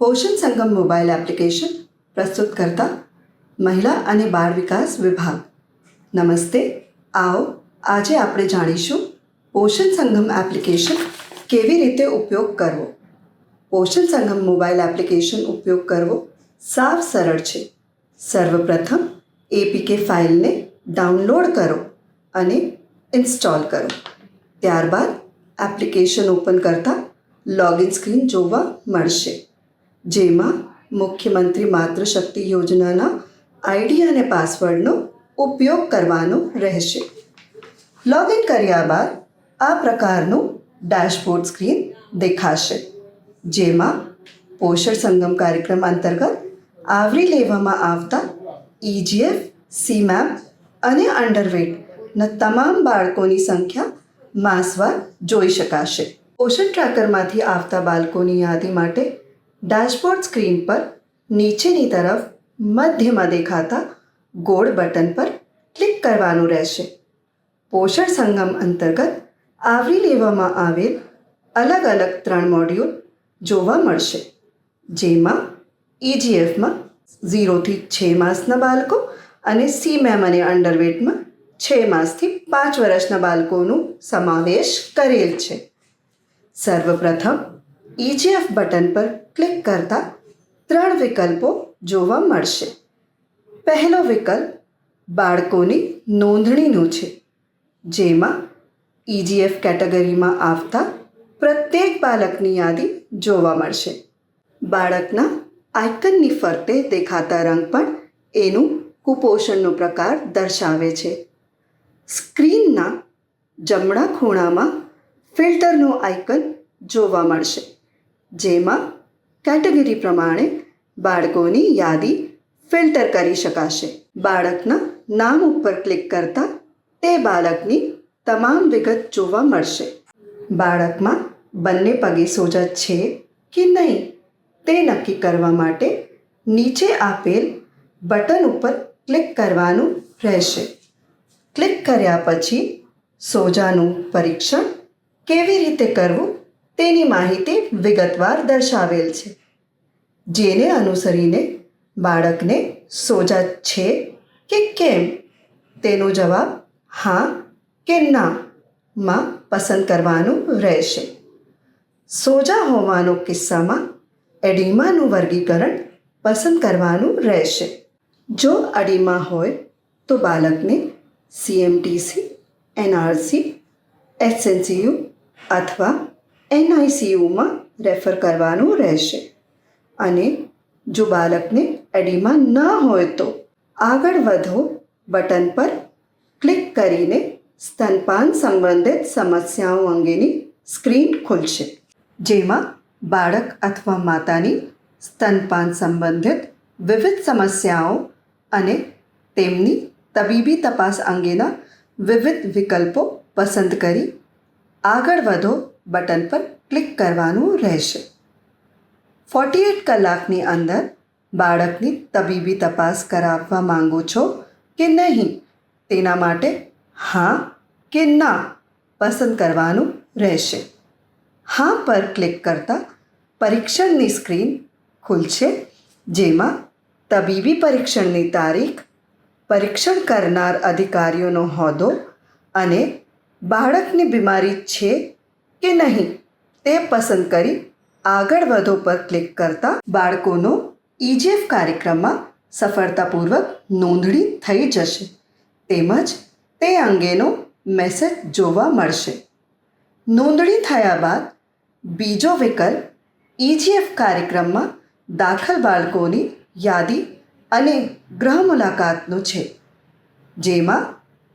પોષણ સંગમ mobile application પ્રસ્તુત કરતા મહિલા અને બાળ વિકાસ વિભાગ. નમસ્તે, આવો આજે આપણે જાણીશું પોષણ સંગમ એપ્લિકેશન કેવી રીતે ઉપયોગ કરવો. પોષણ સંગમ મોબાઈલ એપ્લિકેશન ઉપયોગ કરવો સાવ સરળ છે. સર્વપ્રથમ એપીકે ફાઇલને ડાઉનલોડ કરો અને ઇન્સ્ટોલ કરો. ત્યારબાદ એપ્લિકેશન ઓપન કરતાં લોગિન સ્ક્રીન જોવા મળશે. જેમાં મુખ્યમંત્રી માતૃશક્તિ યોજનાના આઈડી અને પાસવર્ડનો ઉપયોગ કરવાનો રહેશે. લોગિન કર્યા બાદ આ પ્રકારનું ડેશબોર્ડ સ્ક્રીન દેખાશે, જેમાં પોષણ સંગમ કાર્યક્રમ અંતર્ગત આવરી લેવામાં આવતા ઇજીએફ સીમેપ અને અંડરવેટના તમામ બાળકોની સંખ્યા માસવાર જોઈ શકાશે. પોષણ ટ્રેકરમાંથી આવતા બાળકોની યાદી માટે ડેશબોર્ડ સ્ક્રીન પર નીચેની તરફ મધ્યમાં દેખાતા ગોળ બટન પર ક્લિક કરવાનું રહેશે પોષણ સંગમ અંતર્ગત આવરી લેવામાં આવેલ અલગ અલગ ત્રણ મોડ્યુલ જોવા મળશે જેમાં ઇજીએફમાં ઝીરોથી છ માસના બાળકો અને સીમેમ અને અંડરવેટમાં છ માસથી પાંચ વર્ષના બાળકોનું સમાવેશ કરેલ છે સર્વપ્રથમ ઇજીએફ બટન પર ક્લિક કરતા ત્રણ વિકલ્પો જોવા મળશે. પહેલો વિકલ્પ બાળકોની નોંધણીનું છે, જેમાં ઈજીએફ કેટેગરીમાં આવતા પ્રત્યેક બાળકની યાદી જોવા મળશે. બાળકના આઇકનની ફરતે દેખાતા રંગ પણ એનું કુપોષણનો પ્રકાર દર્શાવે છે. સ્ક્રીનના જમણા ખૂણામાં ફિલ્ટરનું આઇકન જોવા મળશે. જેમાં કેટેગરી પ્રમાણે બાળકોની યાદી ફિલ્ટર કરી શકાશે. બાળકના નામ ઉપર ક્લિક કરતાં તે બાળકની તમામ વિગત જોવા મળશે. બાળકમાં બંને પગે સોજા છે કે નહીં તે નક્કી કરવા માટે નીચે આપેલ બટન ઉપર ક્લિક કરવાનું રહેશે. ક્લિક કર્યા પછી સોજાનું પરીક્ષણ કેવી રીતે કરવું તેની માહિતી વિગતવાર દર્શાવેલ છે, જેને અનુસરીને બાળકને સોજા છે કે કેમ? તેનો જવાબ હા કે ના માં પસંદ કરવાનું રહેશે. સોજા હોવાનો કિસ્સામાં એડીમાનું વર્ગીકરણ પસંદ કરવાનું રહેશે. જો અડીમા હોય તો બાળકને સીએમટીસી એનઆરસી એસએનસીયુ અથવા એનઆઈસીયુમાં રેફર કરવાનું રહેશે. અને જો બાળકને એડીમા ન હોય તો આગળ વધો બટન પર ક્લિક કરીને સ્તનપાન સંબંધિત સમસ્યાઓ અંગેની સ્ક્રીન ખુલશે. જેમાં બાળક અથવા માતાની સ્તનપાન સંબંધિત વિવિધ સમસ્યાઓ અને તેમની તબીબી તપાસ અંગેના વિવિધ વિકલ્પો પસંદ કરી આગળ વધો બટન પર ક્લિક કરવાનું રહેશે. ફોર્ટી એટ કલાકની અંદર બાળકની તબીબી તપાસ કરાવવા માંગો છો કે નહીં? તેના માટે હા કે ના પસંદ કરવાનું રહેશે. હા પર ક્લિક કરતાં પરીક્ષણની સ્ક્રીન ખુલશે, જેમાં તબીબી પરીક્ષણની તારીખ, પરીક્ષણ કરનાર અધિકારીઓનો હોદ્દો અને બાળકની બીમારી છે કે નહીં? તે પસંદ કરી આગળ વધો પર ક્લિક કરતાં બાળકોનો ઇજીએફ કાર્યક્રમમાં સફળતાપૂર્વક નોંધણી થઈ જશે. તેમજ તે અંગેનો મેસેજ જોવા મળશે. નોંધણી થયા બાદ બીજો વિકલ્પ ઇજીએફ કાર્યક્રમમાં દાખલ બાળકોની યાદી અને ગ્રહ મુલાકાતનું છે. જેમાં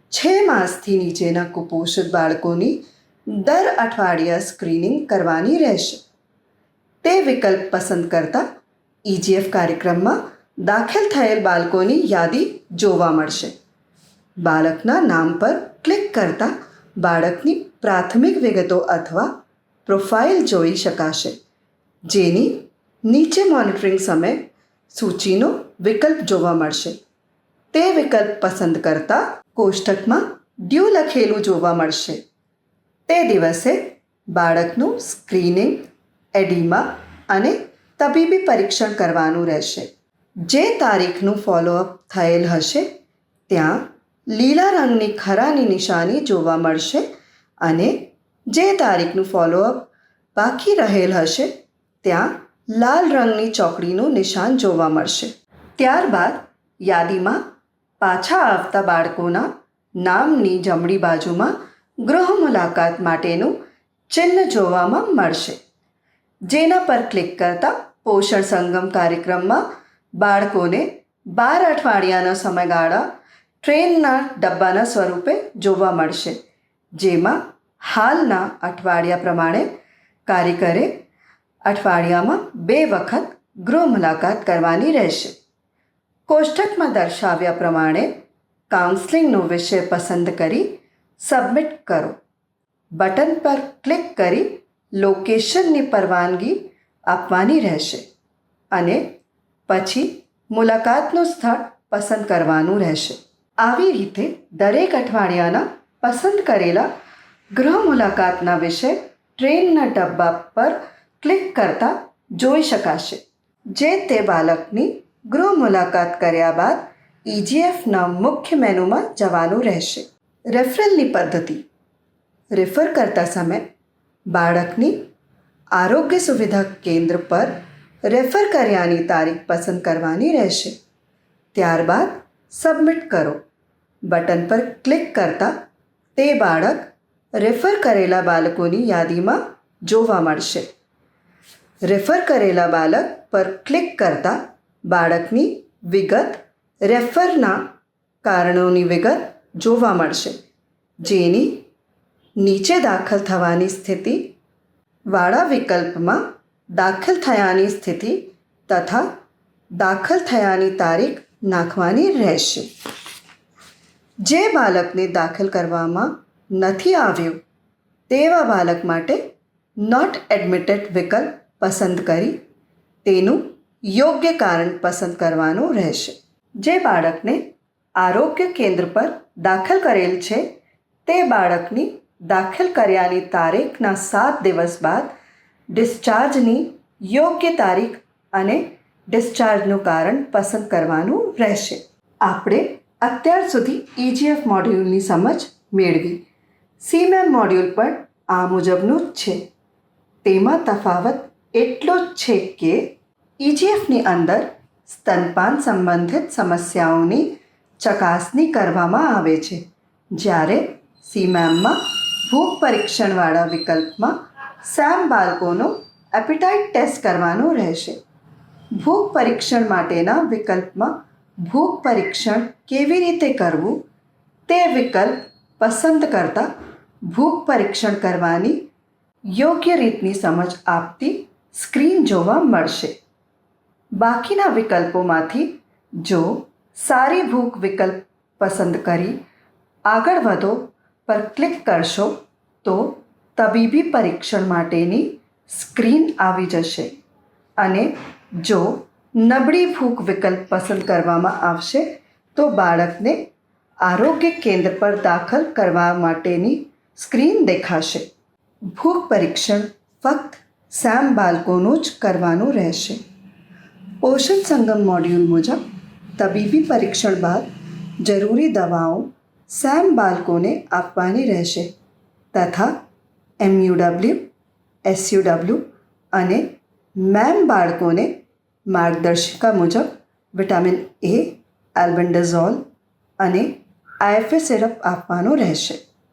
છ માસથી નીચેના કુપોષિત બાળકોની દર અઠવાડિયા સ્ક્રીનિંગ કરવાની રહેશે. તે વિકલ્પ પસંદ કરતા ઇજીએફ કાર્યક્રમમાં દાખલ થયેલ બાળકોની યાદી જોવા મળશે. બાળકના નામ પર ક્લિક કરતાં બાળકની પ્રાથમિક વિગતો અથવા પ્રોફાઇલ જોઈ શકાશે, જેની નીચે મોનિટરિંગ સમય સૂચિનો વિકલ્પ જોવા મળશે. તે વિકલ્પ પસંદ કરતાં કોષ્ટકમાં ડ્યુ લખેલું જોવા મળશે. તે દિવસે બાળકનું સ્ક્રીનિંગ, એડીમા અને તબીબી પરીક્ષણ કરવાનું રહેશે. જે તારીખનું ફોલોઅપ થયેલ હશે, ત્યાં લીલા રંગની ખરાની નિશાની જોવા મળશે અને જે તારીખનું ફોલોઅપ બાકી રહેલ હશે, ત્યાં લાલ રંગની ચોકડીનું નિશાન જોવા મળશે. ત્યારબાદ યાદીમાં પાછા આવતા બાળકોના નામની જમણી બાજુમાં ગૃહ મુલાકાત માટેનું ચિહ્ન જોવામાં મળશે. જેના પર ક્લિક કરતાં પોષણ સંગમ કાર્યક્રમમાં બાળકોને બાર અઠવાડિયાના સમયગાળા ટ્રેનના ડબ્બાના સ્વરૂપે જોવા મળશે. જેમાં હાલના અઠવાડિયા પ્રમાણે કાર્યકરે અઠવાડિયામાં બે વખત ગૃહ મુલાકાત કરવાની રહેશે. કોષ્ટકમાં દર્શાવ્યા પ્રમાણે કાઉન્સલિંગનો વિષય પસંદ કરી સબમિટ કરો. બટન પર ક્લિક કરી લોકેશનની પરવાનગી આપવાની રહેશે અને પછી મુલાકાતનું સ્થળ પસંદ કરવાનું રહેશે. આવી રીતે દરેક અઠવાડિયાના પસંદ કરેલા ગૃહ મુલાકાતના વિષય ટ્રેનના ડબ્બા પર ક્લિક કરતાં જોઈ શકાશે. જે તે બાળકની ગૃહ મુલાકાત કર્યા બાદ ઈજીએફના મુખ્ય મેનુમાં જવાનું રહેશે. રેફરલની પદ્ધતિ. રેફર કરતા સમય બાળકની આરોગ્ય સુવિધા કેન્દ્ર પર રેફર કર્યાની તારીખ પસંદ કરવાની રહેશે. ત્યારબાદ સબમિટ કરો. બટન પર ક્લિક કરતાં તે બાળક રેફર કરેલા બાળકોની યાદીમાં જોવા મળશે. રેફર કરેલા બાળક પર ક્લિક કરતાં બાળકની વિગત રેફરના કારણોની વિગત જોવા મળશે. જેની નીચે દાખલ થવાની સ્થિતિ વાળા વિકલ્પમાં દાખલ થયાની સ્થિતિ તથા દાખલ થયાની તારીખ નાખવાની રહેશે. જે બાળકને દાખલ કરવામાં નથી આવ્યું, તેવા બાળક માટે નોટ એડમિટેડ વિકલ્પ પસંદ કરી તેનું યોગ્ય કારણ પસંદ કરવાનું રહેશે. જે બાળકને આરોગ્ય કેન્દ્ર પર દાખલ કરેલ છે. તે બાળકની દાખલ કર્યાની તારીખના સાત દિવસ બાદ ડિસ્ચાર્જની યોગ્ય તારીખ અને ડિસ્ચાર્જનું કારણ પસંદ કરવાનું રહેશે. આપણે અત્યાર સુધી ઈજીએફ મોડ્યુલની સમજ મેળવી. સીમેમ મોડ્યુલ પણ આ મુજબનું જ છે. તેમાં તફાવત એટલો જ છે કે ઈજીએફની અંદર સ્તનપાન સંબંધિત સમસ્યાઓની ચકાસણી કરવામાં આવે છે. જ્યારે સીમેમમાં ભૂખ પરીક્ષણવાળા વિકલ્પમાં સેમ બાળકોનો એપિટાઇટ ટેસ્ટ કરવાનો રહેશે. ભૂખ પરીક્ષણ માટેના વિકલ્પમાં ભૂખ પરીક્ષણ કેવી રીતે કરવું? તે વિકલ્પ પસંદ કરતાં ભૂખ પરીક્ષણ કરવાની યોગ્ય રીતની સમજ આપતી સ્ક્રીન જોવા મળશે. બાકીના વિકલ્પોમાંથી જો સારી ભૂખ વિકલ્પ પસંદ કરી આગળ વધો પર ક્લિક કરશો તો તબીબી પરીક્ષણ માટેની સ્ક્રીન આવી જશે. અને જો નબળી ભૂખ વિકલ્પ પસંદ કરવામાં આવશે તો બાળકને આરોગ્ય કેન્દ્ર પર દાખલ કરવા માટેની સ્ક્રીન દેખાશે. ભૂખ પરીક્ષણ ફક્ત સેમ બાળકોનું જ કરવાનું રહેશે. પોષણ સંગમ મોડ્યુલ મુજબ તબીબી પરીક્ષણ બાદ જરૂરી દવાઓ સેમ બાળકોને આપવાની રહેશે, તથા એમયુડબલ્યુ, એસયુડબલ્યુ અને મેમ બાળકોને માર્ગદર્શિકા મુજબ વિટામિન એ એલ્બેન્ડાઝોલ અને આઈએફએ સિરપ આપવાનો રહેશે.